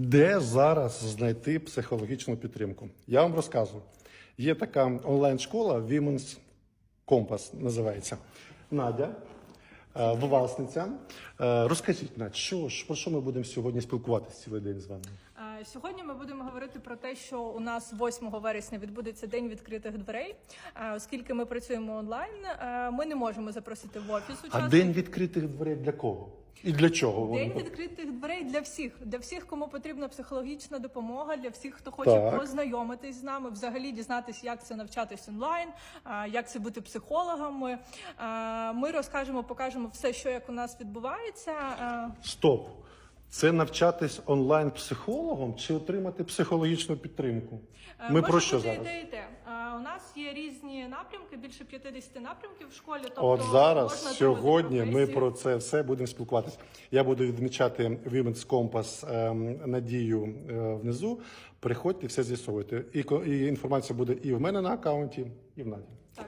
Де зараз знайти психологічну підтримку? Я вам розказую. Є така онлайн-школа Women's Compass називається. Надя, е, власниця. Е, Розкажіть, Надь, що ж, про що ми будемо сьогодні спілкуватися цілий день з вами? Е, Сьогодні ми будемо говорити про те, що у нас 8 вересня відбудеться день відкритих дверей. Оскільки ми працюємо онлайн, ми не можемо запросити в офіс А день відкритих дверей для кого? І для чого? День відкритих дверей для всіх, для всіх, кому потрібна психологічна допомога, для всіх, хто хоче Так. познайомитись з нами, взагалі дізнатися, як це навчатись онлайн, а, як це бути психологами. А, Ми розкажемо, покажемо все, що як у нас відбувається. А, Стоп. Це навчатись онлайн психологом чи отримати психологічну підтримку? Е, Ми може про що бути зараз? те, і те. У нас є різні напрямки, більше 50 напрямків в школі. Тобто От зараз, сьогодні, ми про це все будемо спілкуватися. Я буду відмічати Women's Compass ем, надію е, внизу. Приходьте, все з'ясовуйте. І, і інформація буде і в мене на аккаунті, і в Наді. Так.